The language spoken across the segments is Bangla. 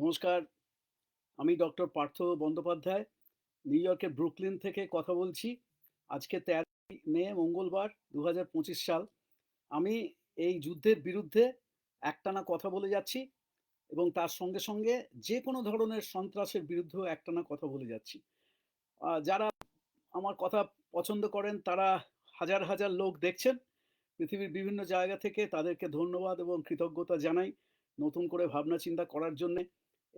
নমস্কার, আমি ডক্টর পার্থ বন্দ্যোপাধ্যায়, নিউ ইয়র্কের ব্রুকলিন থেকে কথা বলছি। আজকে তেরোই মে, মঙ্গলবার দু হাজার পঁচিশ সাল। আমি এই যুদ্ধের বিরুদ্ধে একটানা কথা বলে যাচ্ছি এবং তার সঙ্গে সঙ্গে যে কোনো ধরনের সন্ত্রাসের বিরুদ্ধেও একটানা কথা বলে যাচ্ছি। যারা আমার কথা পছন্দ করেন, তারা হাজার হাজার লোক দেখছেন। পৃথিবীর বিভিন্ন জায়গা থেকে তাদেরকে ধন্যবাদ এবং কৃতজ্ঞতা জানাই নতুন করে ভাবনা চিন্তা করার জন্যে।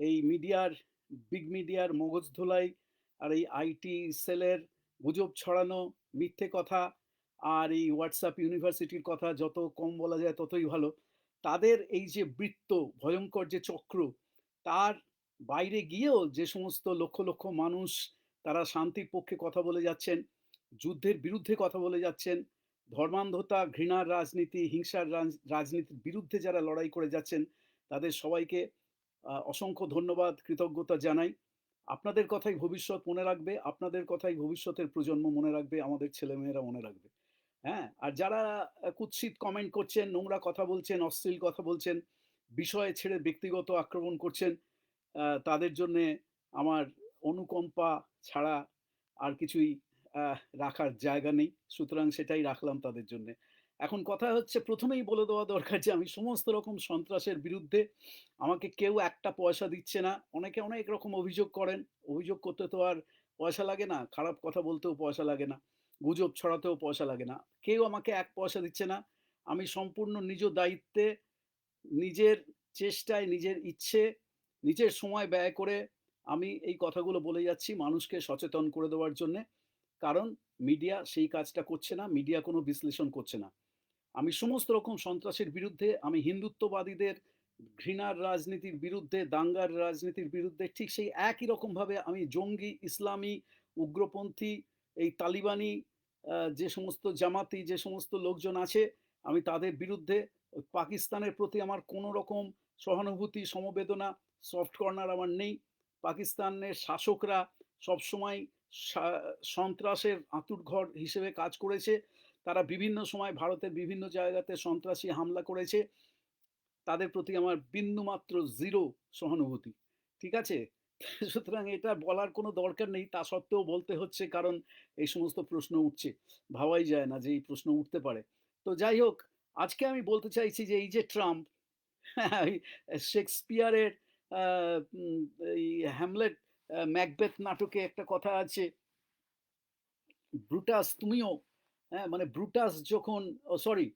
এই মিডিয়ার বিগ মিডিয়ার মগজ ধোলাই আর এই আইটি সেলের গুজব ছড়ানো মিথ্যে কথা আর এই হোয়াটসঅ্যাপ ইউনিভার্সিটির কথা যত কম বলা যায় ততই ভালো। তাদের এই যে বৃত্ত, ভয়ঙ্কর যে চক্র, তার বাইরে গিয়েও যে সমস্ত লক্ষ লক্ষ মানুষ তারা শান্তির পক্ষে কথা বলে যাচ্ছেন, যুদ্ধের বিরুদ্ধে কথা বলে যাচ্ছেন, ধর্মান্ধতা, ঘৃণার রাজনীতি, হিংসার রাজ- রাজনীতির বিরুদ্ধে যারা লড়াই করে যাচ্ছেন, তাদের সবাইকে অসংখ্য ধন্যবাদ, কৃতজ্ঞতা জানাই। আপনাদের কথাই ভবিষ্যৎ মনে রাখবে, আপনাদের কথাই ভবিষ্যতের প্রজন্ম মনে রাখবে, আমাদের ছেলেমেয়েরা মনে রাখবে। হ্যাঁ আর যারা কুৎসিত কমেন্ট করছেন, নোংরা কথা বলছেন, অশ্লীল কথা বলছেন, বিষয়ে ছেড়ে ব্যক্তিগত আক্রমণ করছেন তাদের জন্যে আমার অনুকম্পা ছাড়া আর কিছুই রাখার জায়গা নেই। সুতরাং সেটাই রাখলাম তাদের জন্যে। এখন কথা হচ্ছে প্রথমেই বলে দেওয়া দরকার যে, আমি সমস্ত রকম সন্ত্রাসের বিরুদ্ধে আমাকে কেউ একটা পয়সা দিচ্ছে না। অনেকে অনেক রকম অভিযোগ করেন। অভিযোগ করতে তো আর পয়সা লাগে না। খারাপ কথা বলতেও পয়সা লাগে না। গুজব ছড়াতেও পয়সা লাগে না। কেউ আমাকে এক পয়সা দিচ্ছে না। আমি সম্পূর্ণ নিজ দায়িত্বে, নিজের চেষ্টায়, নিজের ইচ্ছে, নিজের সময় ব্যয় করে আমি এই কথাগুলো বলে যাচ্ছি মানুষকে সচেতন করে দেওয়ার জন্যে। কারণ মিডিয়া সেই কাজটা করছে না। মিডিয়া কোনো বিশ্লেষণ করছে না। আমি সমস্ত রকম সন্ত্রাসের বিরুদ্ধে, আমি হিন্দুত্ববাদীদের, ঘৃণার রাজনীতির বিরুদ্ধে, দাঙ্গার রাজনীতির বিরুদ্ধে, ঠিক সেই একই রকমভাবে আমি জঙ্গি, ইসলামী, উগ্রপন্থী, এই তালিবানি যে সমস্ত জামাতি, যে সমস্ত লোকজন আছে, আমি তাদের বিরুদ্ধে, পাকিস্তানের প্রতি আমার কোনো রকম সহানুভূতি, সমবেদনা সফট কর্নার আমার নেই। পাকিস্তানের শাসকরা সবসময় সন্ত্রাসের আঁতুড়ঘর হিসেবে কাজ করেছে। তারা বিভিন্ন সময় ভারতের বিভিন্ন জায়গাতে সন্ত্রাসী হামলা করেছে। তাদের প্রতি আমার বিন্দুমাত্র জিরো সহানুভূতি। ঠিক আছে? সুতরাং এটা বলার কোনো দরকার নেই, তা সত্ত্বেও বলতে হচ্ছে, কারণ এই সমস্ত প্রশ্ন উঠছে। ভাবাই যায় না যে এই প্রশ্ন উঠতে পারে। তো যাই হোক, আজকে আমি বলতে চাইছি যে এই যে ট্রাম্প, শেক্সপিয়ারের এই হ্যামলেট ম্যাকবেথ নাটকে একটা কথা আছে। ব্রুটাস, তুমিও হ্যাঁ মানে ব্রুটাস যখন সরি,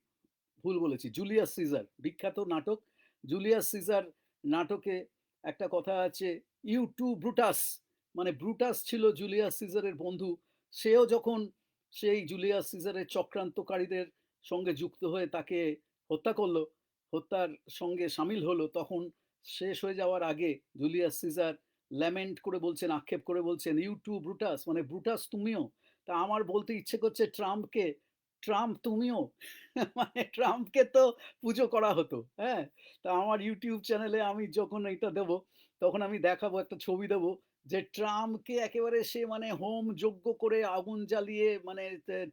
ভুল বলেছি, জুলিয়াস সিজার, বিখ্যাত নাটক, জুলিয়াস সিজার নাটকে একটা কথা আছে, ইউ টু ব্রুটাস মানে ব্রুটাস ছিল জুলিয়াস সিজারের বন্ধু, সেও যখন সেই জুলিয়াস সিজারের চক্রান্তকারীদের সঙ্গে যুক্ত হয়ে তাকে হত্যা করল, হত্যার সঙ্গে সামিল হলো, তখন শেষ হয়ে যাওয়ার আগে জুলিয়াস সিজার ল্যামেন্ট করে বলছেন, আক্ষেপ করে বলছেন, ইউ টু ব্রুটাস মানে ব্রুটাস তুমিও তা আমার বলতে ইচ্ছে করছে ট্রাম্পকে, ট্রাম্প তুমিও মানে ট্রাম্পকে তো পুজো করা হতো হ্যাঁ? তা আমার ইউটিউব চ্যানেলে আমি যখন এটা দেব, তখন আমি দেখাবো, একটা ছবি দেবো যে ট্রাম্পকে একেবারে সে মানে হোম যজ্ঞ করে আগুন জ্বালিয়ে মানে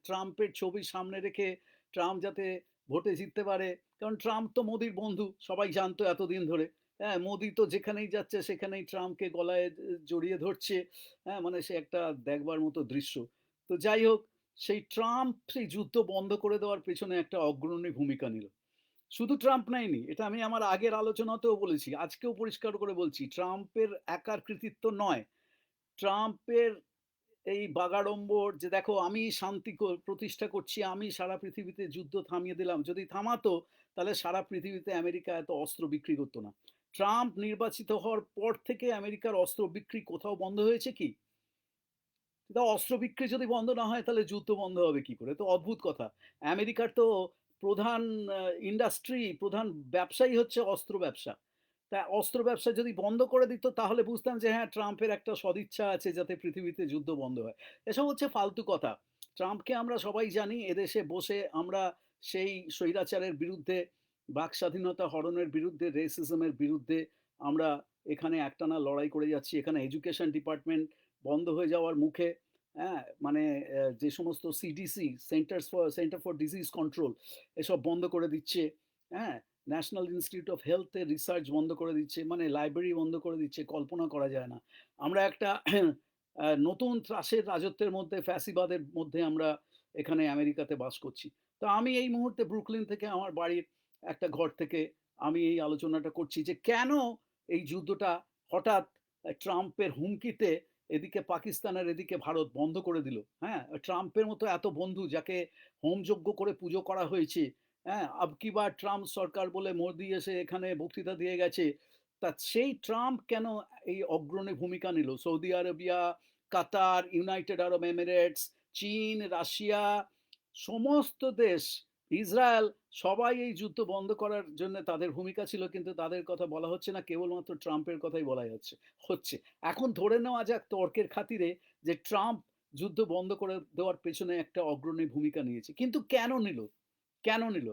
ট্রাম্পের ছবি সামনে রেখে ট্রাম্প যাতে ভোটে জিততে পারে। কারণ ট্রাম্প তো মোদির বন্ধু, সবাই জানতো এতদিন ধরে হ্যাঁ? মোদি তো যেখানেই যাচ্ছে সেখানেই ট্রাম্পকে গলায় জড়িয়ে ধরছে হ্যাঁ? মানে সে একটা দেখবার মতো দৃশ্য। তো যাই হোক, সেই ট্রাম্প সেই যুদ্ধ বন্ধ করে দেওয়ার পেছনে একটা অগ্রণী ভূমিকা নিল। শুধু ট্রাম্প নেয়নি এটা আমি আমার আগের আলোচনাতেও বলেছি, আজকেও পরিষ্কার করে বলছি, ট্রাম্পের একার কৃতিত্ব নয়। ট্রাম্পের এই বাগাড়ম্বর যে দেখো, আমি শান্তি প্রতিষ্ঠা করছি, আমি সারা পৃথিবীতে যুদ্ধ থামিয়ে দিলাম, যদি থামাতো, তাহলে সারা পৃথিবীতে আমেরিকা এত অস্ত্র বিক্রি করতো না। ট্রাম্প নির্বাচিত হওয়ার পর থেকে আমেরিকার অস্ত্র বিক্রি কোথাও বন্ধ হয়েছে কি? তা অস্ত্র বিক্রি যদি বন্ধ না হয়, তাহলে যুদ্ধ বন্ধ হবে কি করে? তো অদ্ভুত কথা। আমেরিকার তো প্রধান ইন্ডাস্ট্রি প্রধান ব্যবসায়ী হচ্ছে অস্ত্র ব্যবসা। তা অস্ত্র ব্যবসা যদি বন্ধ করে দিত, তাহলে বুঝতাম যে হ্যাঁ ট্রাম্পের একটা সদিচ্ছা আছে যাতে পৃথিবীতে যুদ্ধ বন্ধ হয়। এসব হচ্ছে ফালতু কথা। ট্রাম্পকে আমরা সবাই জানি, এদেশে বসে আমরা সেই স্বৈরাচারের বিরুদ্ধে, বাক স্বাধীনতা হরণের বিরুদ্ধে রেসিজমের বিরুদ্ধে আমরা এখানে একটানা লড়াই করে যাচ্ছি। এখানে এডুকেশন ডিপার্টমেন্ট বন্ধ হয়ে যাওয়ার মুখে হ্যাঁ মানে যে সমস্ত CDC Centres for Centre for Disease Control এসব বন্ধ করে দিচ্ছে হ্যাঁ ন্যাশনাল ইনস্টিটিউট অফ হেলথের রিসার্চ বন্ধ করে দিচ্ছে মানে লাইব্রেরি বন্ধ করে দিচ্ছে, কল্পনা করা যায় না। আমরা একটা নতুন ত্রাসের রাজত্বের মধ্যে, ফ্যাসিবাদের মধ্যে আমরা এখানে আমেরিকাতে বাস করছি। তো আমি এই মুহূর্তে ব্রুকলিন থেকে আমার বাড়ির একটা ঘর থেকে আমি এই আলোচনাটা করছি যে কেন এই যুদ্ধটা হঠাৎ ট্রাম্পের হুমকিতে এদিকে পাকিস্তানের এদিকে ভারত বন্ধ করে দিল। হ্যাঁ? ট্রাম্পের মতো এত বন্ধু যাকে হোমযজ্ঞ করে পুজো করা হয়েছে হ্যাঁ? আবকিবার ট্রাম্প সরকার বলে মোদি এসে এখানে বক্তৃতা দিয়ে গেছে, তা সেই ট্রাম্প কেন এই অগ্রণী ভূমিকা নিল? Saudi Arabia, Qatar, United Arab Emirates, চীন, রাশিয়া, সমস্ত দেশ ইসরায়েল সবাই এই যুদ্ধ বন্ধ করার জন্য তাদের ভূমিকা ছিল, কিন্তু তাদের কথা বলা হচ্ছে না। কেবলমাত্র ট্রাম্পের কথাই বলা যাচ্ছে হচ্ছে। এখন ধরে নেওয়া যাক তর্কের খাতিরে যে ট্রাম্প যুদ্ধ বন্ধ করে দেওয়ার পেছনে একটা অগ্রণী ভূমিকা নিয়েছে। কিন্তু কেন নিল? কেন নিল?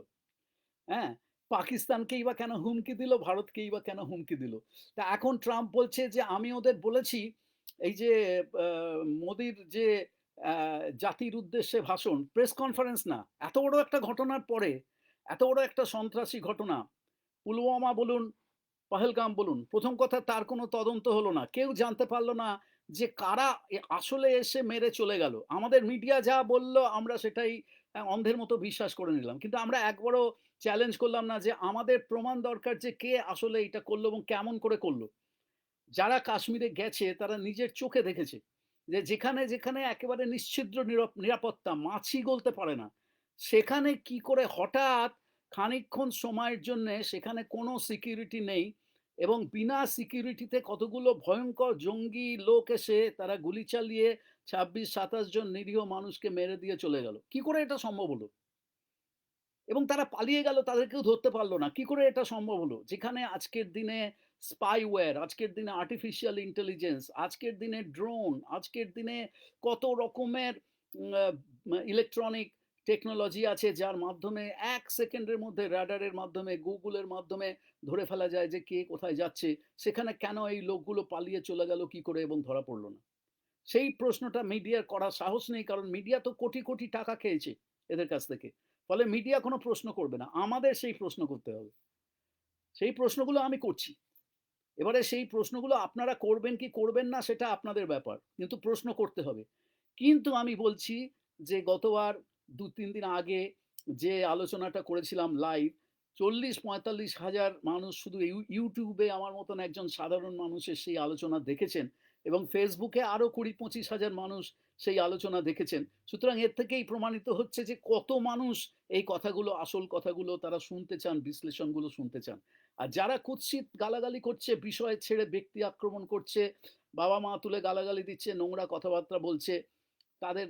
হ্যাঁ পাকিস্তানকেই বা কেন হুমকি দিল? ভারতকেই বা কেন হুমকি দিল? তা এখন ট্রাম্প বলছে যে, আমি ওদের বলেছি, এই যে মোদির যে জাতির উদ্দেশ্যে ভাষণ প্রেস কনফারেন্স না। এত বড় একটা ঘটনার পরে, এত বড় একটা সন্ত্রাসী ঘটনা, পুলওয়ামা বলুন, পহেলগাম বলুন, প্রথম কথা তার কোনো তদন্ত হলো না। কেউ জানতে পারল না যে কারা আসলে এসে মেরে চলে গেল। আমাদের মিডিয়া যা বলল, আমরা সেটাই অন্ধের মতো বিশ্বাস করে নিলাম। কিন্তু আমরা একবারও চ্যালেঞ্জ করলাম না যে আমাদের প্রমাণ দরকার যে কে আসলে এটা করল এবং কেমন করে করল। যারা কাশ্মীরে গেছে, তারা নিজের চোখে দেখেছে। যে যেখানে যেখানে একেবারে নিশ্ছিদ্র নিরাপ- নিরাপত্তা মাছি গলতে পারে না, সেখানে কি করে হঠাৎ খানিকক্ষণ সময়ের জন্য সেখানে কোনো সিকিউরিটি নেই এবং বিনা সিকিউরিটিতে কতগুলো ভয়ঙ্কর জঙ্গি লোক এসে তারা গুলি চালিয়ে ছাব্বিশ, সাতাশ জন নিরীহ মানুষকে মেরে দিয়ে চলে গেল? কি করে এটা সম্ভব হলো? এবং তারা পালিয়ে গেল, তাদেরকেও ধরতে পারল না। কি করে এটা সম্ভব হলো? যেখানে আজকের দিনে স্পাইওয়্যার আজকের দিনে আর্টিফিশিয়াল ইন্টেলিজেন্স আজকের দিনে ড্রোন আজকের দিনে কত রকমের ইলেকট্রনিক টেকনোলজি আছে যার মাধ্যমে এক সেকেন্ডের মধ্যে র্যাডারের মাধ্যমে গুগলের মাধ্যমে ধরে ফেলা যায় যে কে কোথায় যাচ্ছে, সেখানে কেন এই লোকগুলো পালিয়ে চলে গেল, কি করে এবং ধরা পড়ল না। সেই প্রশ্নটা মিডিয়ার করার সাহস নেই, কারণ মিডিয়া তো কোটি কোটি টাকা খেয়েছে এদের কাছ থেকে। ফলে মিডিয়া কোনো প্রশ্ন করবে না, আমাদের সেই প্রশ্ন করতে হবে। সেই প্রশ্নগুলো আমি করছি। এবারে সেই প্রশ্নগুলো আপনারা করবেন কি করবেন না সেটা আপনাদের ব্যাপার, কিন্তু প্রশ্ন করতে হবে। কিন্তু আমি বলছি যে গতবার দু তিন দিন আগে যে আলোচনাটা করেছিলাম লাইভ চল্লিশ পঁয়তাল্লিশ হাজার মানুষ শুধু ইউটিউবে আমার মতন একজন সাধারণ মানুষের সেই আলোচনা দেখেছেন এবং ফেসবুকে আরও কুড়ি পঁচিশ হাজার মানুষ সেই আলোচনা দেখেছেন। সুতরাং এর থেকেই প্রমাণিত হচ্ছে যে কত মানুষ এই কথাগুলো, আসল কথাগুলো তারা শুনতে চান, বিশ্লেষণগুলো শুনতে চান। আর যারা কুৎসিত গালাগালি করছে, বিষয় ছেড়ে ব্যক্তি আক্রমণ করছে, বাবা মা তুলে গালাগালি দিচ্ছে, নোংরা কথাবার্তা বলছে, তাদের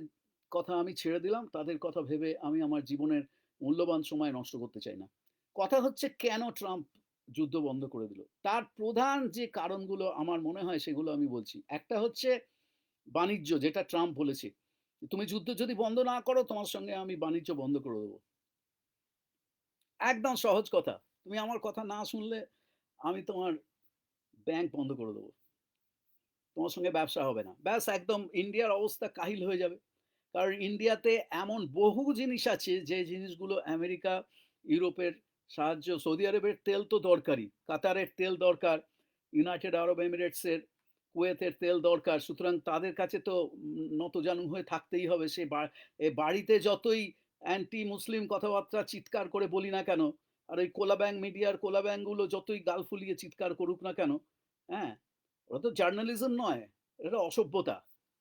কথা আমি ছেড়ে দিলাম, তাদের কথা ভেবে আমি আমার জীবনের মূল্যবান সময় নষ্ট করতে চাই না। কথা হচ্ছে, কেন ট্রাম্প যুদ্ধ বন্ধ করে দিল? তার প্রধান যে কারণগুলো আমার মনে হয় সেগুলো আমি বলছি। একটা হচ্ছে বাণিজ্য, যেটা ট্রাম্প বলেছে তুমি যুদ্ধ যদি বন্ধ না করো, তোমার সঙ্গে আমি বাণিজ্য বন্ধ করে দেবো। একদম সহজ কথা। তুমি আমার কথা না শুনলে আমি তোমার ব্যাংক বন্ধ করে দেবো। তোমার সঙ্গে ব্যবসা হবে না। ব্যাস, একদম ইন্ডিয়ার অবস্থা কাহিল হয়ে যাবে। কারণ ইন্ডিয়াতে এমন বহু জিনিস আছে, যে জিনিসগুলো আমেরিকা, ইউরোপের সাহায্য, সৌদি আরবের তেল তো দরকারি কাতারের তেল দরকার, ইউনাইটেড আরব এমিরেটসের কুয়েতের তেল দরকার। সুতরাং তাদের কাছে তো উম, নতজানু হয়ে থাকতেই হবে। সে বাড়িতে যতই অ্যান্টি মুসলিম কথাবার্তা চিৎকার করে বলি না কেন আর ওই কোলাব্যাং মিডিয়ার কোলাব্যাংগুলো যতই গাল ফুলিয়ে চিৎকার করুক না কেন হ্যাঁ ওরা তো জার্নালিজম নয় এটা অসভ্যতা।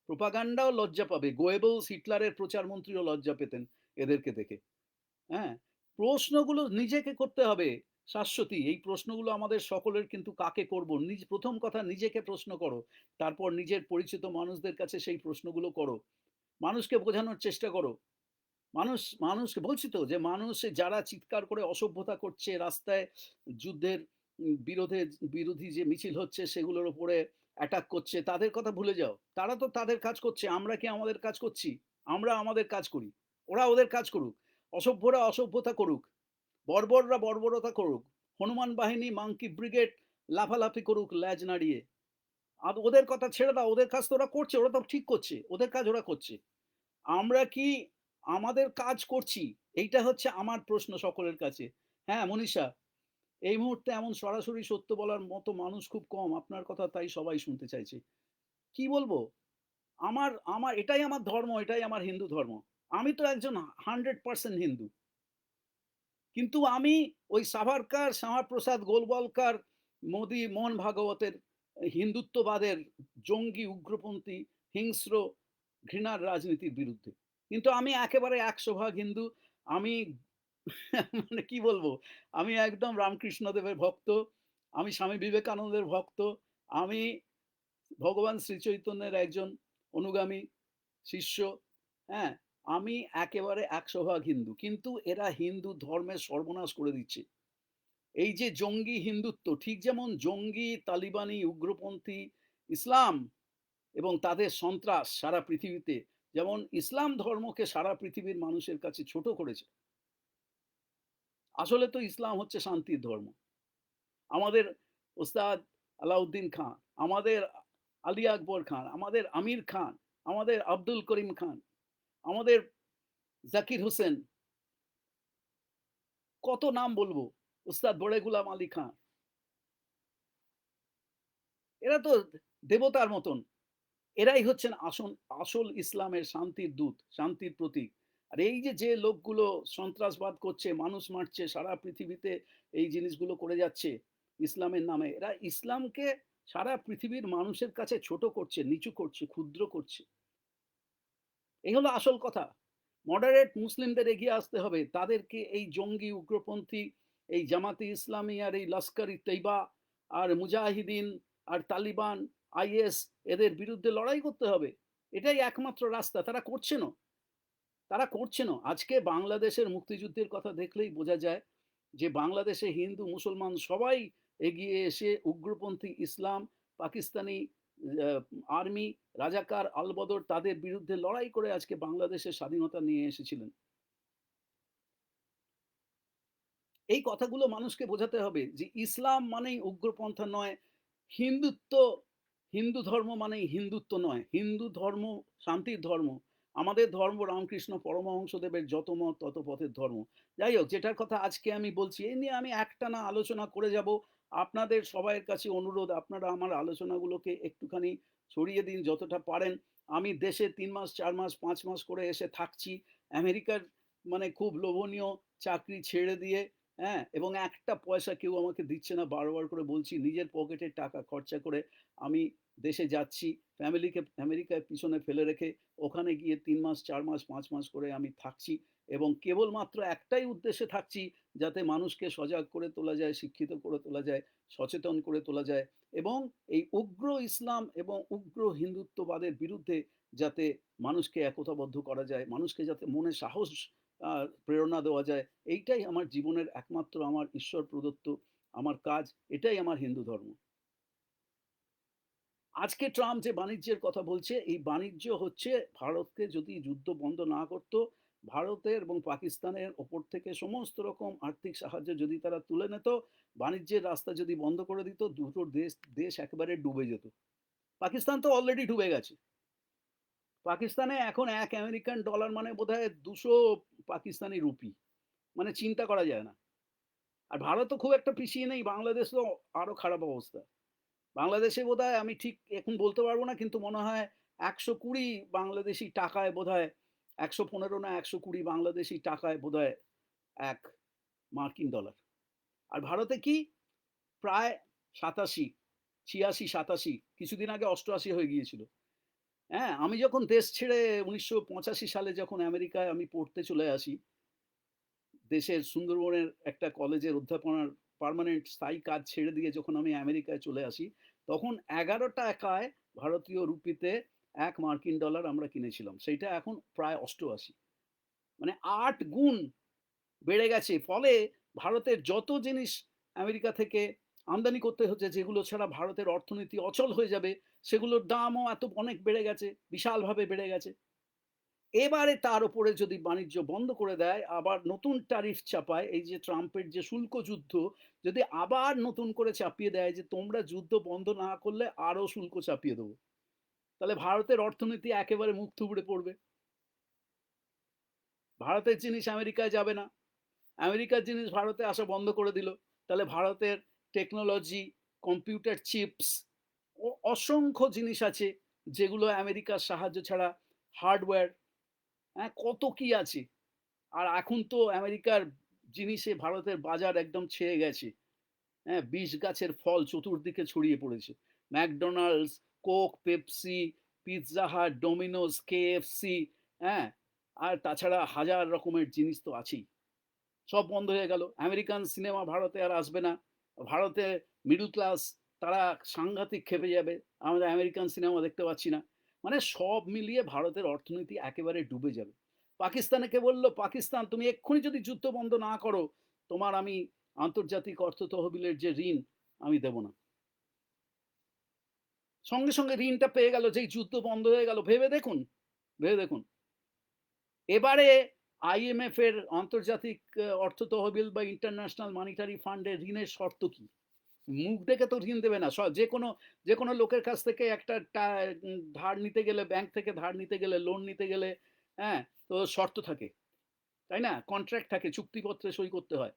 প্রোপাগান্ডাও লজ্জা পাবে। গোয়েবলস হিটলারের প্রচারমন্ত্রীও লজ্জা পেতেন এদেরকে দেখে হ্যাঁ। প্রশ্নগুলো নিজেকে করতে হবে। শাশ্বতী, এই প্রশ্নগুলো আমাদের সকলের কিন্তু কাকে করব? নিজ, প্রথম কথা নিজেকে প্রশ্ন করো, তারপর নিজের পরিচিত মানুষদের কাছে সেই প্রশ্নগুলো করো। মানুষকে বোঝানোর চেষ্টা করো। মানুষ, মানুষকে, বলছি তো যে মানুষ যারা চিৎকার করে অসভ্যতা করছে, রাস্তায় যুদ্ধের বিরোধে, বিরোধী যে মিছিল হচ্ছে, সেগুলোর উপরে অ্যাটাক করছে, তাদের কথা ভুলে যাও। তারা তো তাদের কাজ করছে, আমরা কি আমাদের কাজ করছি? আমরা আমাদের কাজ করি। ওরা ওদের কাজ করুক। অসভ্যরা অসভ্যতা করুক। বর্বররা বর্বরতা করুক। হনুমান বাহিনী মাংকি ব্রিগেড লাফালাফি করুক ল্যাজ নাড়িয়ে। আর ওদের কথা ছেড়ে দাও, ওদের কাজ তো ওরা করছে, ওরা তো ঠিক করছে, ওদের কাজ ওরা করছে। আমরা কি আমাদের কাজ করছি? এইটা হচ্ছে আমার প্রশ্ন সকলের কাছে। হ্যাঁ মনীষা, এই মুহূর্তে এমন সরাসরি সত্য বলার মতো মানুষ খুব কম, আপনার কথা তাই সবাই শুনতে চাইছে। কি বলব? আমার আমার, এটাই আমার ধর্ম, এটাই আমার হিন্দু ধর্ম। আমি তো একজন হান্ড্রেড পার্সেন্ট হিন্দু। কিন্তু আমি ওই সাভারকার শ্যামাপ্রসাদ গোলবলকার মোদী মোহন ভাগবতের হিন্দুত্ববাদের জঙ্গি, উগ্রপন্থী, হিংস্র, ঘৃণার রাজনীতির বিরুদ্ধে। কিন্তু আমি একেবারে একশো ভাগ হিন্দু, আমি মানে কি বলব? আমি একদম রামকৃষ্ণদেবের ভক্ত, আমি স্বামী বিবেকানন্দের ভক্ত, আমি ভগবান শ্রী চৈতন্যের একজন অনুগামী শিষ্য হ্যাঁ? আমি একেবারে একশো ভাগ হিন্দু, কিন্তু এরা হিন্দু ধর্মের সর্বনাশ করে দিচ্ছে। এই যে জঙ্গি হিন্দুত্ব, ঠিক যেমন জঙ্গি, তালিবানি, উগ্রপন্থী, ইসলাম এবং তাদের সন্ত্রাস সারা পৃথিবীতে, যেমন ইসলাম ধর্মকে সারা পৃথিবীর মানুষের কাছে ছোট করেছে। আসলে তো ইসলাম হচ্ছে শান্তির ধর্ম। আমাদের ওস্তাদ আলাউদ্দিন খান, আমাদের আলী আকবর খান, আমাদের আমির খান, আমাদের আব্দুল করিম খান আমাদের জাকির হোসেন, কত নাম বলব? উস্তাদ বড়ে গুলাম আলী খান। এরা তো দেবতার মতন। এরাই হচ্ছেন আসল আসল ইসলামের শান্তির দূত, শান্তির প্রতীক। আর এই যে যে লোকগুলো সন্ত্রাসবাদ করছে, মানুষ মারছে, সারা পৃথিবীতে এই জিনিসগুলো করে যাচ্ছে ইসলামের নামে, এরা ইসলামকে সারা পৃথিবীর মানুষের কাছে ছোট করছে, নিচু করছে, ক্ষুদ্র করছে। এই হলো আসল কথা। মডারেট মুসলিমদের এগিয়ে আসতে হবে। তাদেরকে এই জঙ্গি, উগ্রপন্থী, এই জামাতি ইসলামী আর এই লস্কর তৈবা আর মুজাহিদিন আর তালিবান, আইএস এদের বিরুদ্ধে লড়াই করতে হবে। এটাই একমাত্র রাস্তা। তারা করছে না তারা করছে না আজকে বাংলাদেশের মুক্তিযুদ্ধের কথা দেখলেই বোঝা যায় যে বাংলাদেশে হিন্দু, মুসলমান সবাই এগিয়ে এসে উগ্রপন্থী, ইসলাম, পাকিস্তানি আর্মি, রাজাকার, আলবদর তাদের বিরুদ্ধে লড়াই করে আজকে বাংলাদেশের স্বাধীনতা নিয়ে এসেছিলেন। এই কথাগুলো মানুষকে বোঝাতে হবে যে ইসলাম মানেই উগ্রপন্থা নয়, হিন্দুত্ব, হিন্দু ধর্ম মানেই হিন্দুত্ব নয়। হিন্দু ধর্ম, শান্তির ধর্ম, আমাদের ধর্ম রামকৃষ্ণ পরমহংসদেবের যত মত তত পথের ধর্ম। যাই হোক, যেটার কথা আজকে আমি বলছি, এই নিয়ে আমি একটা না আলোচনা করে যাব। আপনাদের সবাইয়ের কাছে অনুরোধ, আপনারা আমার আলোচনাগুলোকে একটুখানি ছড়িয়ে দিন যতটা পারেন। আমি দেশে তিন মাস, চার মাস, পাঁচ মাস করে এসে থাকছি। আমেরিকার মানে খুব লোভনীয় চাকরি ছেড়ে দিয়ে হ্যাঁ এবং একটা পয়সা কেউ আমাকে দিচ্ছে না বারবার করে বলছি, নিজের পকেটের টাকা খরচা করে আমি দেশে যাচ্ছি ফ্যামিলিকে আমেরিকায় পিছনে ফেলে রেখে ওখানে গিয়ে তিন মাস, চার মাস, পাঁচ মাস করে আমি থাকছি। এবং কেবলমাত্র একটাই উদ্দেশ্যে থাকছি যাতে মানুষকে সজাগ করে তোলা যায়, শিক্ষিত করে তোলা যায়, সচেতন করে তোলা যায় এবং এই উগ্র ইসলাম এবং উগ্র হিন্দুত্ববাদের বিরুদ্ধে যাতে মানুষকে একতাবদ্ধ করা যায়, মানুষকে যাতে মনে সাহস প্রেরণা দেওয়া যায়, এইটাই আমার জীবনের একমাত্র আমার ঈশ্বর প্রদত্ত আমার কাজ, এটাই আমার হিন্দু ধর্ম। আজকে ট্রাম্প যে বাণিজ্যের কথা বলছে, এই বাণিজ্য হচ্ছে ভারতকে যদি যুদ্ধ বন্ধ না করত ভারতের এবং পাকিস্তানের ওপর থেকে সমস্ত রকম আর্থিক সাহায্য যদি তারা তুলে নিত, বাণিজ্যের রাস্তা যদি বন্ধ করে দিত, দুটো দেশ দেশ একেবারে ডুবে যেত। পাকিস্তান তো অলরেডি ডুবে গেছে। পাকিস্তানে এখন এক আমেরিকান ডলার মানে বোধ হয় দুশো পাকিস্তানি রুপি মানে চিন্তা করা যায় না। আর ভারতও খুব একটা পিছিয়ে নেই, বাংলাদেশ তো আরও খারাপ অবস্থা। বাংলাদেশে বোধ আমি ঠিক এখন বলতে পারব না, কিন্তু মনে হয় একশো কুড়ি বাংলাদেশি টাকায় বোধ হয় একশো পনেরো না একশো কুড়ি বাংলাদেশি টাকায় বোধ এক মার্কিন ডলার। আর ভারতে কি? প্রায় সাতাশি, ছিয়াশি, সাতাশি, কিছুদিন আগে অষ্টআশি হয়ে গিয়েছিল। হ্যাঁ আমি যখন দেশ ছেড়ে উনিশশো পঁচাশি সালে যখন আমেরিকায় আমি পড়তে চলে আসি, দেশের সুন্দরবনের একটা কলেজের অধ্যাপনার পারমানেন্ট স্থায়ী কাজ ছেড়ে দিয়ে যখন আমি আমেরিকায় চলে আসি, তখন এগারো টাকায় ভারতীয় রুপিতে এক মার্কিন ডলার আমরা কিনেছিলাম, সেইটা এখন প্রায় অষ্টআশি। মানে আট গুণ বেড়ে গেছে, ফলে ভারতের যত জিনিস আমেরিকা থেকে আমদানি করতে হচ্ছে, যেগুলো ছাড়া ভারতের অর্থনীতি অচল হয়ে যাবে, সেগুলোর দামও এত অনেক বেড়ে গেছে, বিশালভাবে বেড়ে গেছে। এবারে তার উপরে যদি বাণিজ্য বন্ধ করে দেয়, আবার নতুন ট্যারিফ চাপায়, এই যে ট্রাম্পের যে শুল্ক যুদ্ধ, যদি আবার নতুন করে চাপিয়ে দেয় যে তোমরা যুদ্ধ বন্ধ না করলে আরও শুল্ক চাপিয়ে দেবো। তাহলে ভারতের অর্থনীতি একেবারে মুখ থুবড়ে পড়বে। ভারতের জিনিস আমেরিকায় যাবে না। আমেরিকার জিনিস ভারতে আসা বন্ধ করে দিল। তাহলে ভারতের টেকনোলজি কম্পিউটার চিপস ও অসংখ্য জিনিস আছে যেগুলো আমেরিকার সাহায্য ছাড়া হার্ডওয়্যার হ্যাঁ কত কি আছে। আর এখন তো আমেরিকার জিনিসে ভারতের বাজার একদম ছেয়ে গেছে। হ্যাঁ বিষ গাছের ফল চতুর্দিকে ছড়িয়ে পড়েছে। McDonald's Coke, Pepsi, Pizza Hut, Domino's, KFC হ্যাঁ? আর তাছাড়া হাজার রকমের জিনিস তো আছেই। সব বন্ধ হয়ে গেল। আমেরিকান সিনেমা ভারতে আর আসবে না। ভারতে মিডল ক্লাস তারা সাংঘাতিক খেপে যাবে। আমরা আমেরিকান সিনেমা দেখতে পাচ্ছি না। মানে সব মিলিয়ে ভারতের অর্থনীতি একেবারে ডুবে যাবে। পাকিস্তানকে বলল, পাকিস্তান, তুমি এক্ষুনি যদি যুদ্ধ বন্ধ না করো, তোমার আমি আন্তর্জাতিক অর্থ তহবিলের যে ঋণ, আমি দেব না। সঙ্গে সঙ্গে ঋণটা পেয়ে গেল, যেই যুদ্ধ বন্ধ হয়ে গেল। ভেবে দেখুন ভেবে দেখুন। এবারে আইএমএফ এর আন্তর্জাতিক অর্থ তহবিল বা ইন্টারন্যাশনাল মানিটারি ফান্ডের ঋণের শর্ত কি? মুখ দেখে তো ঋণ দেবে না। যে কোনো যে কোনো লোকের কাছ থেকে একটা ধার নিতে গেলে ব্যাংক থেকে ধার নিতে গেলে লোন নিতে গেলে হ্যাঁ তো শর্ত থাকে। তাই না? কন্ট্রাক্ট থাকে, চুক্তিপত্রে সই করতে হয়।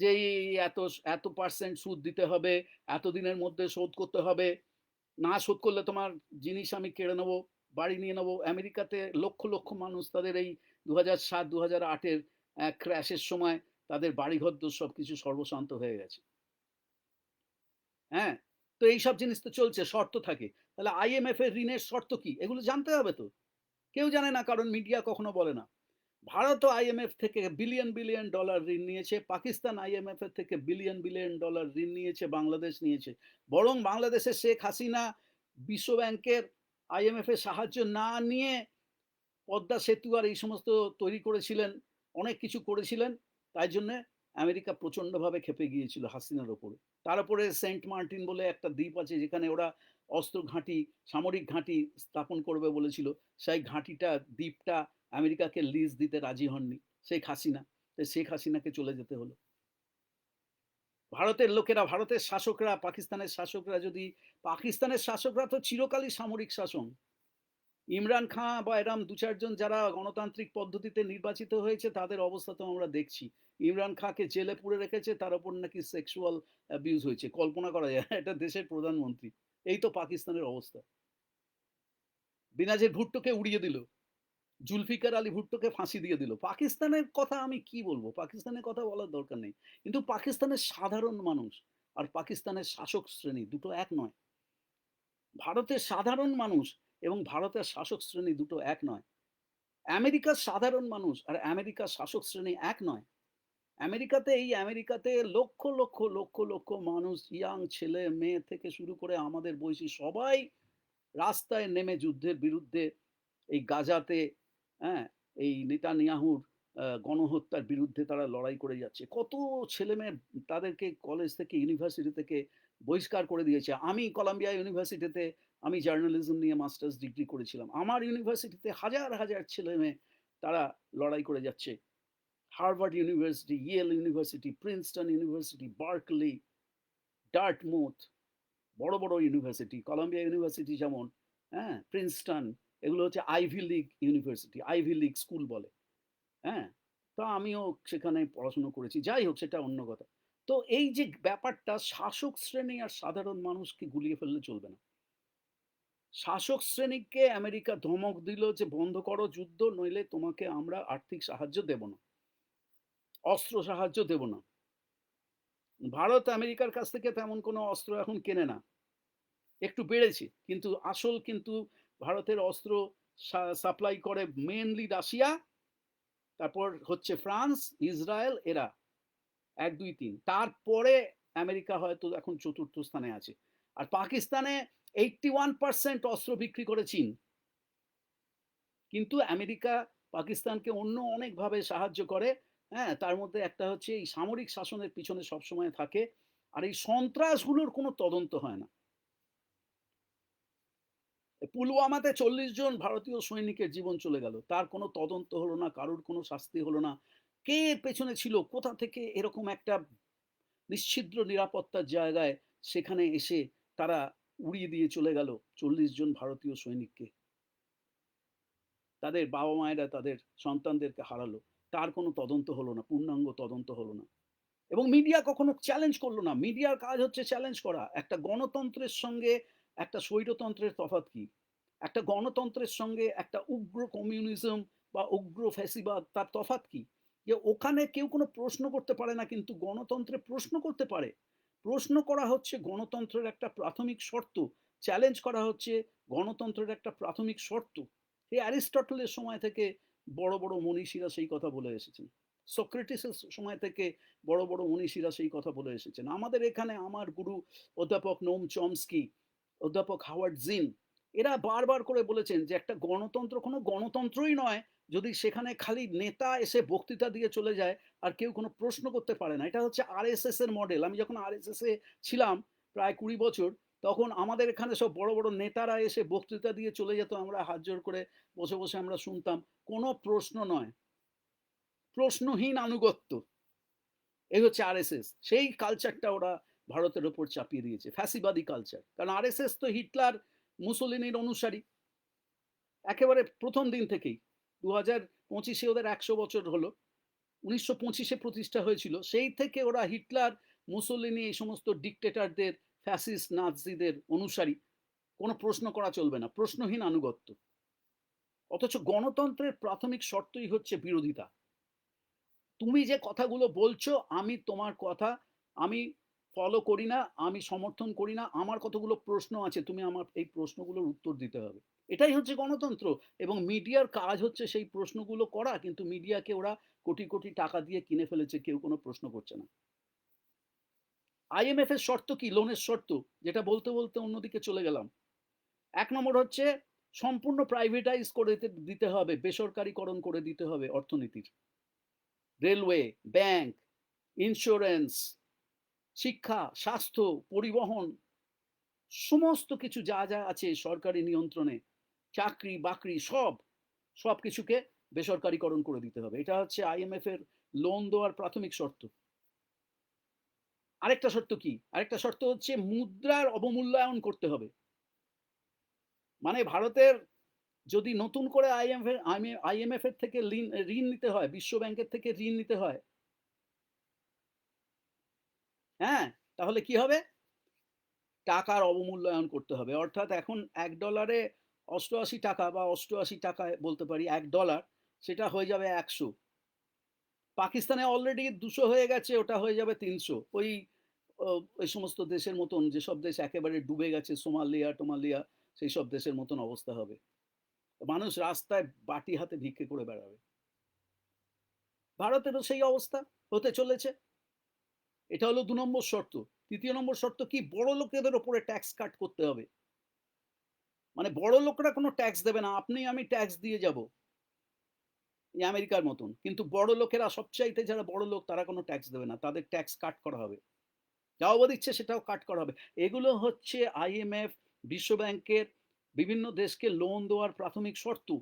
যে এত এত পার্সেন্ট সুদ দিতে হবে এত দিনের মধ্যে শোধ করতে হবে না শোধ করলে তোমার জিনিস আমি কেড়ে নেব, বাড়ি নিয়ে নেব। আমেরিকাতে লক্ষ লক্ষ মানুষ তাদের এই দু হাজার সাত দু হাজার আটের ক্র্যাশের সময় তাদের বাড়িঘর সব কিছু সর্বশান্ত হয়ে গেছে। হ্যাঁ? তো এইসব জিনিস তো চলছে, শর্ত থাকে। তাহলে আইএমএফ এর ঋণের শর্ত কি? এগুলো জানতে হবে তো। কেউ জানে না, কারণ মিডিয়া কখনো বলে না। ভারতও আইএমএফ থেকে বিলিয়ন বিলিয়ন ডলার ঋণ নিয়েছে, পাকিস্তান আইএমএফ এর থেকে বিলিয়ন বিলিয়ন ডলার ঋণ নিয়েছে, বাংলাদেশ নিয়েছে। বরং বাংলাদেশের শেখ হাসিনা বিশ্ব ব্যাংকের আইএমএফ এর সাহায্য না নিয়ে পদ্মা সেতু আর এই সমস্ত তৈরি করেছিলেন, অনেক কিছু করেছিলেন, তাই জন্যে আমেরিকা প্রচণ্ডভাবে খেপে গিয়েছিল হাসিনার ওপরে। তার উপরে সেন্ট মার্টিন বলে একটা দ্বীপ আছে, যেখানে ওরা অস্ত্র ঘাঁটি, সামরিক ঘাঁটি স্থাপন করবে বলেছিল। সেই ঘাঁটিটা, দ্বীপটা আমেরিকাকে লিজ দিতে রাজি হননি শেখ হাসিনা। তাই শেখ হাসিনাকে চলে যেতে হলো। ভারতের লোকেরা, ভারতের শাসকরা, পাকিস্তানের শাসকরা যদি, পাকিস্তানের শাসকরা তো চিরকালই সামরিক শাসন। ইমরান খাঁ বা এরম দু চারজন যারা গণতান্ত্রিক পদ্ধতিতে নির্বাচিত হয়েছে, তাদের অবস্থা তো আমরা দেখছি। ইমরান খাঁকে জেলে পুরে রেখেছে, তার উপর নাকি সেক্সুয়াল অ্যাবিউজ হয়েছে। কল্পনা করা যায়, এটা দেশের প্রধানমন্ত্রী। এই তো পাকিস্তানের অবস্থা। বিনাজের ভুট্টোকে উড়িয়ে দিল। জুলফিকার আলী ভুট্টোকে ফাঁসি দিয়ে দিল। পাকিস্তানের কথা আমি কি বলব? পাকিস্তানের কথা বলার দরকার নেই। কিন্তু পাকিস্তানের সাধারণ মানুষ আর পাকিস্তানের শাসক শ্রেণি দুটো এক নয়। ভারতের সাধারণ মানুষ এবং ভারতের শাসক শ্রেণি দুটো এক নয়। আমেরিকার সাধারণ মানুষ আর আমেরিকার শাসক শ্রেণি এক নয়। আমেরিকাতে এই আমেরিকাতে লক্ষ লক্ষ লক্ষ লক্ষ মানুষ ইয়াং ছেলে, মেয়ে থেকে শুরু করে আমাদের বয়সী সবাই রাস্তায় নেমে যুদ্ধের বিরুদ্ধে এই গাজাতে হ্যাঁ? এই নেতানিয়াহুর গণহত্যার বিরুদ্ধে তারা লড়াই করে যাচ্ছে। কত ছেলে মেয়ে তাদেরকে কলেজ থেকে ইউনিভার্সিটি থেকে বহিষ্কার করে দিয়েছে। আমি কলাম্বিয়া ইউনিভার্সিটিতে আমি জার্নালিজম নিয়ে মাস্টার্স ডিগ্রি করেছিলাম। আমার ইউনিভার্সিটিতে হাজার হাজার ছেলে মেয়ে তারা লড়াই করে যাচ্ছে। Harvard University Yale University Princeton University Berkeley Dartmouth বড় বড় ইউনিভার্সিটি কলাম্বিয়া ইউনিভার্সিটি যেমন হ্যাঁ? প্রিন্সটন এগুলো হচ্ছে Ivy League university Ivy League school বলে। হ্যাঁ? তা আমিও সেখানে পড়াশুনো করেছি, যাই হোক সেটা অন্য কথা। তো এই যে ব্যাপারটা, শাসক শ্রেণি আর সাধারণ মানুষকে গুলিয়ে ফেললে চলবে না। শাসক শ্রেণীকে আমেরিকা ধমক দিল যে, বন্ধ করো যুদ্ধ, নইলে তোমাকে আমরা আর্থিক সাহায্য দেব না। অস্ত্র সাহায্য দেব না। ভারত আমেরিকার কাছ থেকে তেমন কোনো অস্ত্র এখন কেনে না। একটু বেড়েছে, কিন্তু আসল কিন্তু ভারতের অস্ত্র সাপ্লাই করে মেনলি রাশিয়া, তারপর হচ্ছে ফ্রান্স, ইসরায়েল, এরা। এক, দুই, তিন। তারপরে আমেরিকা হয়তো এখন চতুর্থ স্থানে আছে। আর পাকিস্তানে এইটটি ওয়ান পার্সেন্ট অস্ত্র বিক্রি করে চীন। কিন্তু আমেরিকা পাকিস্তানকে অন্য অনেকভাবে সাহায্য করে। হ্যাঁ তার মধ্যে একটা হচ্ছে এই সামরিক শাসনের পিছনে সবসময় থাকে। আর এই সন্ত্রাসগুলোর কোনো তদন্ত হয় না। পুলওয়ামাতে চল্লিশ জন ভারতীয় সৈনিকের জীবন চলে গেল। তার কোনো তদন্ত হলো না, কারোর কোনো শাস্তি হলো না। কে পেছনে ছিল, কোথা থেকে এরকম একটা নিশ্ছিদ্র নিরাপত্তার জায়গায় সেখানে এসে তারা উড়িয়ে দিয়ে চলে গেল চল্লিশ জন ভারতীয় সৈনিককে? তাদের বাবা মায়েরা তাদের সন্তানদেরকে হারালো। তার কোনো তদন্ত হলো না, পূর্ণাঙ্গ তদন্ত হলো না। এবং মিডিয়া কখনো চ্যালেঞ্জ করল না। মিডিয়ার কাজ হচ্ছে চ্যালেঞ্জ করা। একটা গণতন্ত্রের সঙ্গে একটা স্বৈরতন্ত্রের তফাত কি? একটা গণতন্ত্রের সঙ্গে একটা উগ্র কমিউনিজম বা উগ্র ফ্যাসিবাদ, তার তফাত কি? যে ওখানে কেউ কোনো প্রশ্ন করতে পারে না, কিন্তু গণতন্ত্রে প্রশ্ন করতে পারে। প্রশ্ন করা হচ্ছে গণতন্ত্রের একটা প্রাথমিক শর্ত, চ্যালেঞ্জ করা হচ্ছে গণতন্ত্রের একটা প্রাথমিক শর্ত। এই অ্যারিস্টটলের সময় থেকে বড় বড় মনীষীরা সেই কথা বলে এসেছেন। সক্রেটিসের সময় থেকে বড় বড় মনীষীরা সেই কথা বলে এসেছেন। আমাদের এখানে আমার গুরু অধ্যাপক নোম চমস্কি অধ্যাপক হাওয়ার্ড জিন, এরা বারবার করে বলেছেন যে একটা গণতন্ত্র কোনো গণতন্ত্রই নয় যদি সেখানে খালি নেতা এসে বক্তৃতা দিয়ে চলে যায় আর কেউ কোনো প্রশ্ন করতে পারে না। এটা হচ্ছে আরএসএস এর মডেল আমি যখন আরএসএস এ ছিলাম প্রায় কুড়ি বছর, তখন আমাদের এখানে সব বড় বড় নেতারা এসে বক্তৃতা দিয়ে চলে যেত, আমরা হাত জোর করে বসে বসে আমরা শুনতাম। কোনো প্রশ্ন নয়। প্রশ্নহীন আনুগত্য। এই হচ্ছে আরএসএস সেই কালচারটা ওরা ভারতের ওপর চাপিয়ে দিয়েছে, ফ্যাসিবাদী কালচার কারণ আরএসএস তো হিটলার, মুসলিনের অনুসারী। একেবারে প্রথম দিন থেকেই দু হাজার পঁচিশে ওদের একশো বছর হলো, উনিশশো পঁচিশে প্রতিষ্ঠা হয়েছিল, সেই থেকে ওরা হিটলার, মুসলিনি এই সমস্ত ডিকটেটারদের ফ্যাসিস্ট নাজিদের অনুসারী। কোনো প্রশ্ন করা চলবে না, প্রশ্নহীন আনুগত্য। অথচ গণতন্ত্রের প্রাথমিক শর্তই হচ্ছে বিরোধিতা। তুমি যে কথাগুলো বলছো, আমি তোমার কথা, আমি ফলো করি না, আমি সমর্থন করি না, আমার কতগুলো প্রশ্ন আছে, তুমি আমার এই প্রশ্নগুলোর উত্তর দিতে হবে। এটাই হচ্ছে গণতন্ত্র এবং মিডিয়ার কাজ হচ্ছে সেই প্রশ্নগুলো করা, কিন্তু মিডিয়াকে ওরা কোটি কোটি টাকা দিয়ে কিনে ফেলেছে, কেউ কোনো প্রশ্ন করছে না। আইএমএফ এর শর্ত কি? লোনের শর্ত, যেটা বলতে বলতে অন্যদিকে চলে গেলাম। এক নম্বর হচ্ছে, সম্পূর্ণ প্রাইভেটাইজ করে দিতে হবে, বেসরকারিকরণ করে দিতে হবে অর্থনীতির। রেলওয়ে ব্যাংক ইন্স্যুরেন্স শিক্ষা, স্বাস্থ্য, পরিবহন, সমস্ত কিছু যা যা আছে সরকারি নিয়ন্ত্রণে, চাকরি, বাকরি সব সব কিছুকে বেসরকারিকরণ করে দিতে হবে। এটা হচ্ছে আইএমএফ এর লোন দেওয়ার প্রাথমিক শর্ত। আরেকটা শর্ত কি? আরেকটা শর্ত হচ্ছে মুদ্রার অবমূল্যায়ন করতে হবে। মানে ভারতের যদি নতুন করে আইএমএফ আইএমএফ এর থেকে ঋণ নিতে হয়, বিশ্ব ব্যাংকের থেকে ঋণ নিতে হয় হ্যাঁ? তাহলে কি হবে? টাকার অবমূল্যায়ন করতে হবে। অর্থাৎ এখন এক ডলারে অষ্টআশি টাকা বা অষ্টআশি টাকায় বলতে পারি এক ডলার সেটা হয়ে যাবে একশো। পাকিস্তানে অলরেডি দুশো হয়ে গেছে, ওটা হয়ে যাবে তিনশো। ওই ওই সমস্ত দেশের মতন, যেসব দেশ একেবারে ডুবে গেছে, সোমালিয়া, টোমালিয়া সেই সব দেশের মতন অবস্থা হবে। মানুষ রাস্তায় বাটি হাতে ভিক্ষে করে বেড়াবে। ভারতেরও সেই অবস্থা, হতে চলেছে। এটা হলো দু নম্বর শর্ত। তৃতীয় নম্বর শর্ত কি? বড় লোকেদের ওপরে ট্যাক্স কাট করতে হবে। মানে বড় লোকরা কোনো ট্যাক্স দেবে না। আপনি আমি ট্যাক্স দিয়ে যাব। এই আমেরিকার মতন। কিন্তু বড় লোকেরা সবচাইতে যারা বড় লোক, তারা কোনো ট্যাক্স দেবে না। তাদের ট্যাক্স কাট করা হবে। যা অবধ ইচ্ছে সেটাও কাট করা হবে। এগুলো হচ্ছে আইএমএফ বিশ্ব ব্যাংকের বিভিন্ন দেশকে লোন দেওয়ার প্রাথমিক শর্ত।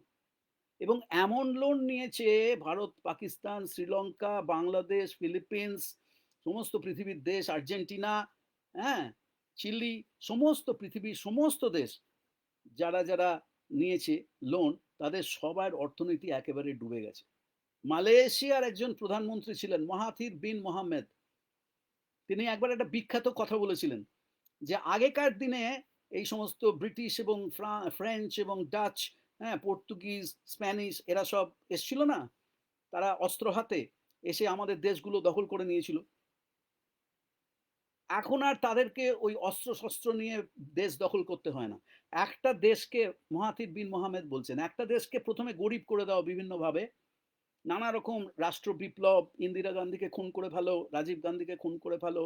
এবং এমন লোন নিয়েছে ভারত, পাকিস্তান, শ্রীলঙ্কা, বাংলাদেশ, ফিলিপিন্স সমস্ত পৃথিবীর দেশ আর্জেন্টিনা হ্যাঁ চিলি, সমস্ত পৃথিবীর সমস্ত দেশ যারা যারা নিয়েছে লোন তাদের সবার অর্থনীতি একেবারে ডুবে গেছে। মালয়েশিয়ার একজন প্রধানমন্ত্রী ছিলেন, মাহাথির বিন মোহাম্মেদ। তিনি একবার একটা বিখ্যাত কথা বলেছিলেন যে, আগেকার দিনে এই সমস্ত ব্রিটিশ এবং ফ্রেঞ্চ এবং ডাচ হ্যাঁ পর্তুগিজ, স্প্যানিশ এরা সব এসছিল না? তারা অস্ত্র হাতে এসে আমাদের দেশগুলো দখল করে নিয়েছিল। এখন আর তাদেরকে ওই অস্ত্র শস্ত্র নিয়ে দেশ দখল করতে হয় না। একটা দেশকে মহাতির বিন মোহাম্মদ বলছেন, একটা দেশকে প্রথমে গরিব করে দেওয়া বিভিন্নভাবে, নানা রকম রাষ্ট্র বিপ্লব, ইন্দিরা গান্ধীকে খুন করে ফেলো, রাজীব গান্ধীকে খুন করে ফেলো,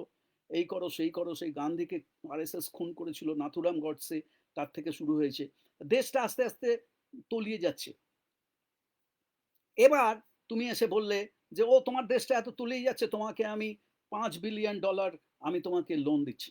এই করো, সেই করো, সেই গান্ধীকে আরএসএস খুন করেছিল, নাথুরাম গডসে তার থেকে শুরু হয়েছে। দেশটা আস্তে আস্তে তলিয়ে যাচ্ছে। এবার তুমি এসে বললে যে, ও তোমার দেশটা এত তলিয়ে যাচ্ছে, তোমাকে আমি পাঁচ বিলিয়ন ডলার আমি তোমাকে লোন দিচ্ছি।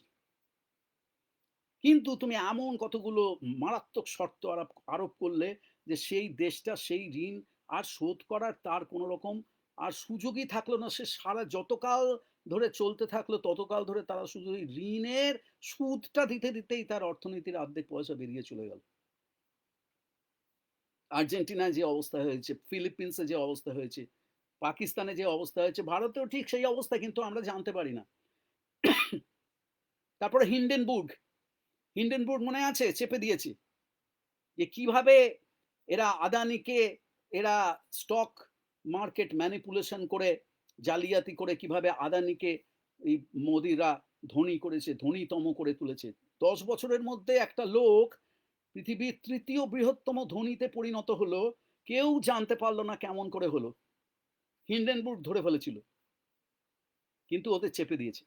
কিন্তু তুমি এমন কতগুলো মারাত্মক শর্ত আরোপ আরোপ করলে যে সেই দেশটা, সেই ঋণ আর শোধ করার তার কোনো রকম আর সুযোগই থাকল না। সে সারা যতকাল ধরে চলতে থাকল, ততকাল ধরে তারা শুধু ঋণের সুদটা দিতে, দিতেই তার অর্থনীতির অর্ধেক পয়সা বেরিয়ে চলে গেল। আর্জেন্টিনায় যে অবস্থা হয়েছে, ফিলিপিন্সে যে অবস্থা হয়েছে, পাকিস্তানে যে অবস্থা হয়েছে, ভারতেও ঠিক সেই অবস্থা, কিন্তু আমরা জানতে পারি না। তারপরে হিন্ডেনবুর্গ। হিন্ডেনবুর্গ মনে আছে? চেপে দিয়েছে। যে কীভাবে এরা আদানিকে, এরা স্টক মার্কেট ম্যানিপুলেশন করে, জালিয়াতি করে কীভাবে আদানিকে এই মোদিরা ধনী করেছে, ধনীতম করে তুলেছে। দশ বছরের মধ্যে একটা লোক পৃথিবীর তৃতীয় বৃহত্তম ধনীতে পরিণত হলো, কেউ জানতে পারল না কেমন করে হলো। হিন্ডেনবুর্গ ধরে ফেলেছিল। কিন্তু ওদের চেপে দিয়েছে।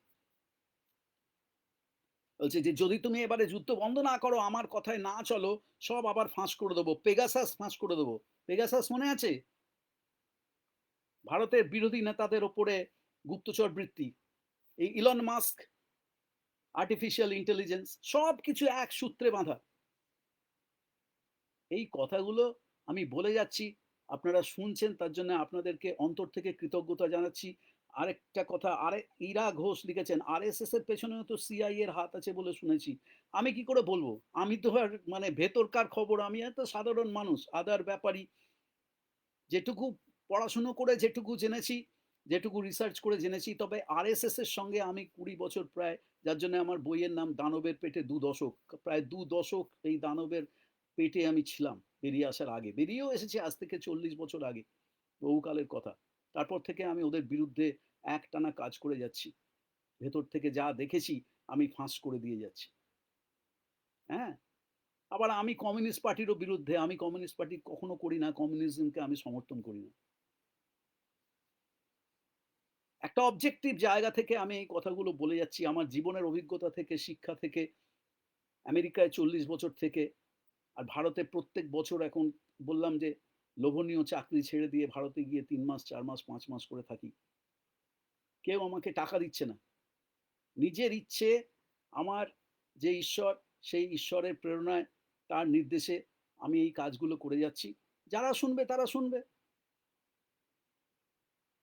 বলছে যে, যদি তুমি এবারে যুদ্ধ বন্ধ না করো, আমার কথায় না চলো, সব আবার ফাঁস করে দেবো। পেগাসাস ফাঁস করে দেবো। পেগাসাস মনে আছে? ভারতের বিরোধী নেতাদের ওপরে গুপ্তচর বৃত্তি। এই ইলন মাস্ক আর্টিফিশিয়াল ইন্টেলিজেন্স সব কিছু এক সূত্রে বাঁধা। এই কথাগুলো আমি বলে যাচ্ছি, আপনারা শুনছেন, তার জন্য আপনাদেরকে অন্তর থেকে কৃতজ্ঞতা জানাচ্ছি। আরেকটা কথা, আরে ইরা ঘোষ লিখেছেন আর এস এস এর পেছনেও তো সিআই এর হাত আছে বলে শুনেছি। আমি কি করে বলব? আমি তো আর মানে ভেতরকার খবর, আমি এত সাধারণ মানুষ আদার ব্যাপারী যেটুকু পড়াশুনো করে, যেটুকু জেনেছি, যেটুকু রিসার্চ করে জেনেছি, তবে আর এস এস এর সঙ্গে আমি কুড়ি বছর প্রায়, যার জন্য আমার বইয়ের নাম দানবের পেটে দু দশক, প্রায় দু দশক এই দানবের পেটে আমি ছিলাম, বেরিয়ে আসার আগে। বেরিয়েও এসেছি আজ থেকে চল্লিশ বছর আগে, বহুকালের কথা। তারপর থেকে আমি ওদের বিরুদ্ধে একটানা কাজ করে যাচ্ছি। ভেতর থেকে যা দেখেছি আমি ফাঁস করে দিয়ে যাচ্ছি। হ্যাঁ? আবার আমি কমিউনিস্ট পার্টিরও বিরুদ্ধে, আমি কমিউনিস্ট পার্টি কখনো করি না, কমিউনিজমকে আমি সমর্থন করি না। একটা অবজেক্টিভ জায়গা থেকে আমি এই কথাগুলো বলে যাচ্ছি, আমার জীবনের অভিজ্ঞতা থেকে, শিক্ষা থেকে, আমেরিকায় চল্লিশ বছর থেকে, আর ভারতে প্রত্যেক বছর এখন বললাম যে, লোভনীয় চাকরি ছেড়ে দিয়ে ভারতে গিয়ে তিন মাস, চার মাস, পাঁচ মাস করে থাকি। কেউ আমাকে টাকা দিচ্ছে না। নিজের ইচ্ছে, আমার যে ঈশ্বর, সেই ঈশ্বরের প্রেরণায়, তার নির্দেশে আমি এই কাজগুলো করে যাচ্ছি। যারা শুনবে, তারা শুনবে।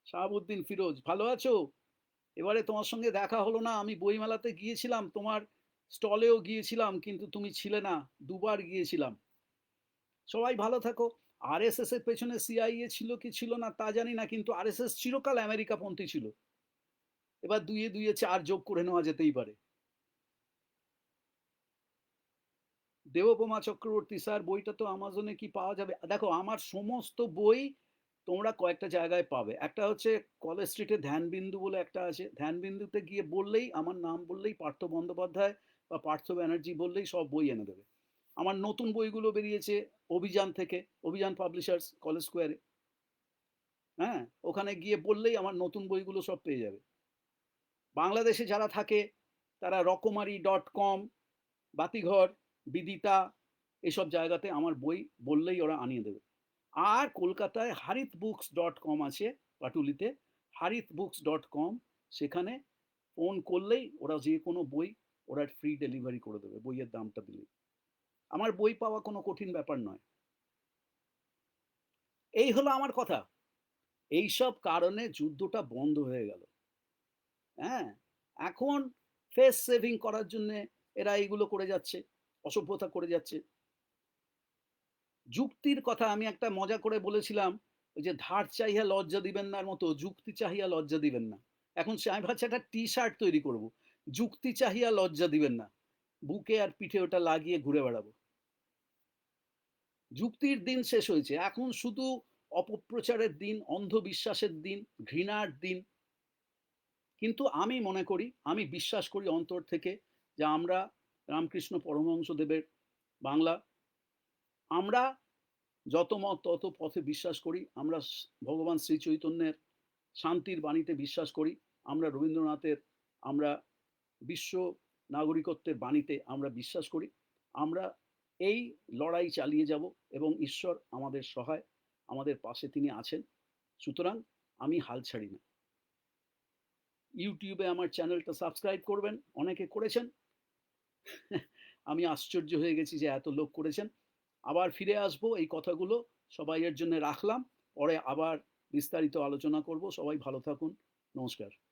শাহাবুদ্দিন ফিরোজ, ভালো আছো? এবারে তোমার সঙ্গে দেখা হলো না। আমি বইমেলাতে গিয়েছিলাম, তোমার স্টলেও গিয়েছিলাম, কিন্তু তুমি ছিলে না। দুবার গিয়েছিলাম। সবাই ভালো থাকো। আর এস এস এর পেছনে সিআইএ ছিল কি ছিল না, তা জানি না, কিন্তু আর এস এস চিরকাল আমেরিকাপন্থী ছিল। এবার দুইয়ে দুইয়ে চার যোগ করে নেওয়া যেতেই পারে। দেবপমা চক্রবর্তী, স্যার, বইটা তো আমাজনে কি পাওয়া যাবে? দেখো, আমার সমস্ত বই তোমরা কয়েকটা জায়গায় পাবে। একটা হচ্ছে কলেজ স্ট্রিটে ধ্যানবিন্দু বলে একটা আছে। ধ্যানবিন্দুতে গিয়ে বললেই, আমার নাম বললেই, পার্থ বন্দ্যোপাধ্যায় বা পার্থ ব্যানার্জি বললেই সব বই এনে দেবে। আমার নতুন বইগুলো বেরিয়েছে অভিযান থেকে, অভিযান পাবলিশার্স কলেজ স্কোয়ারে। হ্যাঁ ওখানে গিয়ে বললেই আমার নতুন বইগুলো সব পেয়ে যাবে। বাংলাদেশে যারা থাকে, তারা রকমারি ডট কম বাতিঘর, বিদিতা, এসব জায়গাতে আমার বই বললেই ওরা আনিয়ে দেবে। আর কলকাতায় হারিত বুকস ডট কম আছে পাটুলিতে। হারিত বুকস ডট কম সেখানে ফোন করলেই ওরা যে কোনো বই ওরা ফ্রি ডেলিভারি করে দেবে, বইয়ের দামটা দিলেই। আমার বই পাওয়া কোনো কঠিন ব্যাপার নয়। এই হলো আমার কথা। এইসব কারণে যুদ্ধটা বন্ধ হয়ে গেল। হ্যাঁ? এখন ফেস সেভিং করার জন্য এরা এইগুলো করে যাচ্ছে, অসভ্যতা করে যাচ্ছে। যুক্তির কথা আমি একটা মজা করে বলেছিলাম, ওই যে ধার চাহিয়া লজ্জা দিবেন না মতো, যুক্তি চাহিয়া লজ্জা দিবেন না। এখন সে, আমি ভাবছি একটা টি শার্ট তৈরি করব, যুক্তি চাহিয়া লজ্জা দিবেন না। বুকে আর পিঠে ওটা লাগিয়ে ঘুরে বেড়াবো। যুক্তির দিন শেষ হয়েছে। এখন শুধু অপপ্রচারের দিন, অন্ধবিশ্বাসের দিন, ঘৃণার দিন কিন্তু আমি মনে করি, আমি বিশ্বাস করি অন্তর থেকে যে আমরা রামকৃষ্ণ পরমহংসদেবের বাংলা, আমরা যত মত তত পথে বিশ্বাস করি, আমরা ভগবান শ্রী চৈতন্যের শান্তির বাণীতে বিশ্বাস করি, আমরা রবীন্দ্রনাথের, আমরা বিশ্ব নাগরিকত্বের বাণীতে আমরা বিশ্বাস করি, আমরা এই লড়াই চালিয়ে যাব এবং ঈশ্বর আমাদের সহায়, আমাদের পাশে তিনি আছেন। সুতরাং আমি হাল ছাড়ি না। ইউটিউবে আমার চ্যানেলটা সাবস্ক্রাইব করবেন, অনেকে করেছেন। আমি আশ্চর্য হয়ে গেছি যে এত লোক করেছেন। আবার ফিরে আসব, এই কথাগুলো সবাইয়ের জন্য রাখলাম। পরে আবার বিস্তারিত আলোচনা করব। সবাই ভালো থাকুন। নমস্কার।